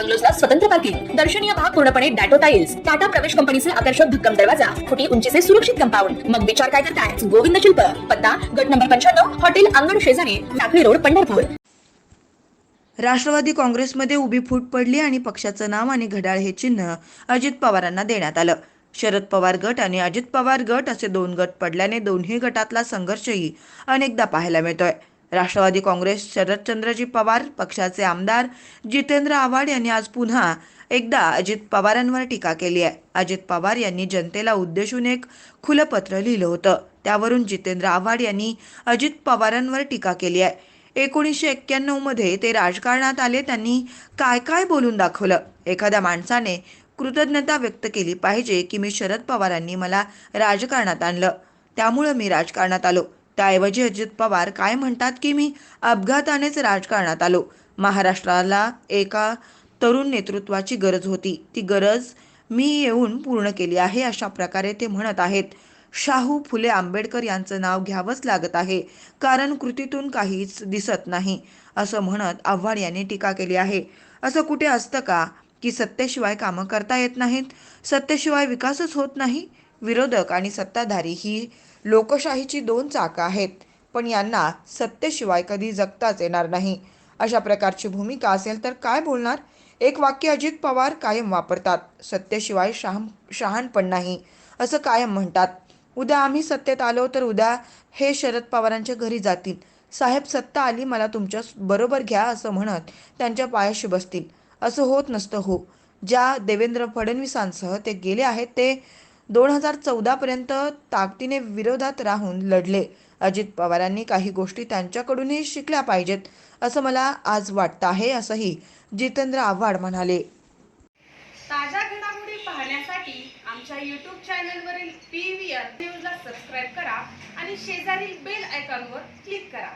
बंगलोजला स्वतंत्र पार्किंग दर्शनीय भाग पूर्णपणे डॅटो टाईल्स टाटा प्रवेश कंपनीचे आकर्षक भक्कम दरवाजा खोटी उंचीचे सुरक्षित कंपाऊंड. मग विचार काय करताय? गोविंद शिल्प पत्ता गट नंबर पंच्याण्णव हॉटेल अंगण शेजारी टाकळी रोड पंढरपूर. राष्ट्रवादी काँग्रेसमध्ये उभी फूट पडली आणि पक्षाचं नाव आणि घड्याळ हे चिन्ह अजित पवारांना देण्यात आलं. शरद पवार गट आणि अजित पवार गट असे दोन गट पडल्याने दोन्ही गटातला संघर्षही अनेकदा पाहायला मिळतोय. राष्ट्रवादी काँग्रेस शरदचंद्रजी पवार पक्षाचे आमदार जितेंद्र आव्हाड यांनी आज पुन्हा एकदा अजित पवारांवर टीका केली आहे. अजित पवार यांनी जनतेला उद्देशून एक खुलं पत्र लिहिलं होतं. त्यावरून जितेंद्र आव्हाड यांनी अजित पवारांवर टीका केली आहे. एकोणीसशे एक्क्याण्णवमध्ये ते राजकारणात आले त्यांनी काय काय बोलून दाखवलं? एखाद्या माणसाने कृतज्ञता व्यक्त केली पाहिजे की मी शरद पवारांनी मला राजकारणात आणलं. त्यामुळं मी राजकारणात आलो. त्याऐवजी अजित पवार काय म्हणतात की मी अपघातानेच राजकारणात आलो. महाराष्ट्राला एका तरुण नेतृत्वाची गरज होती. ती गरज मी येऊन पूर्ण केली आहे अशा प्रकारे ते म्हणत आहेत. शाहू फुले आंबेडकर यांचं नाव घ्यावंच लागत आहे. कारण कृतीतून काहीच दिसत नाही असं म्हणत आव्हाड यांनी टीका केली आहे. असं कुठे असतं का? की सत्तेशिवाय कामं करता येत नाहीत? सत्तेशिवाय विकासच होत नाही? विरोधक आणि सत्ताधारी ही लोकशाहीची दोन चाकं आहेत. पण यांना सत्तेशिवाय कधी जगताच येणार नाही. अशा प्रकारची भूमिका असेल तर काय बोलणार? एक वाक्य अजित पवार कायम वापरतात सत्तेशिवाय शहाम शहाणपण नाही असं कायम म्हणतात. उद्या आम्ही सत्तेत आलो तर उद्या हे शरद पवारांच्या घरी जातील. साहेब सत्ता आली मला तुमच्या बरोबर घ्या असं म्हणत त्यांच्या पायाशी बसतील. असं होत नसतं हो. ज्या देवेंद्र फडणवीसांसह ते गेले आहेत ते दोन हजार चौदापर्यंत ताकदीने विरोधात राहून लढले. अजित पवारांनी काही गोष्टी त्यांच्याकडूनही शिकल्या पाहिजेत असं मला आज वाटतं आहे असंही जितेंद्र आव्हाड म्हणाले. ताज्या घडामोडी पाहण्यासाठी आमच्या यूट्यूब चॅनलवरील पी व्ही न्यूजला सबस्क्राईब करा आणि शेजारील बेल आयकॉनवर क्लिक करा.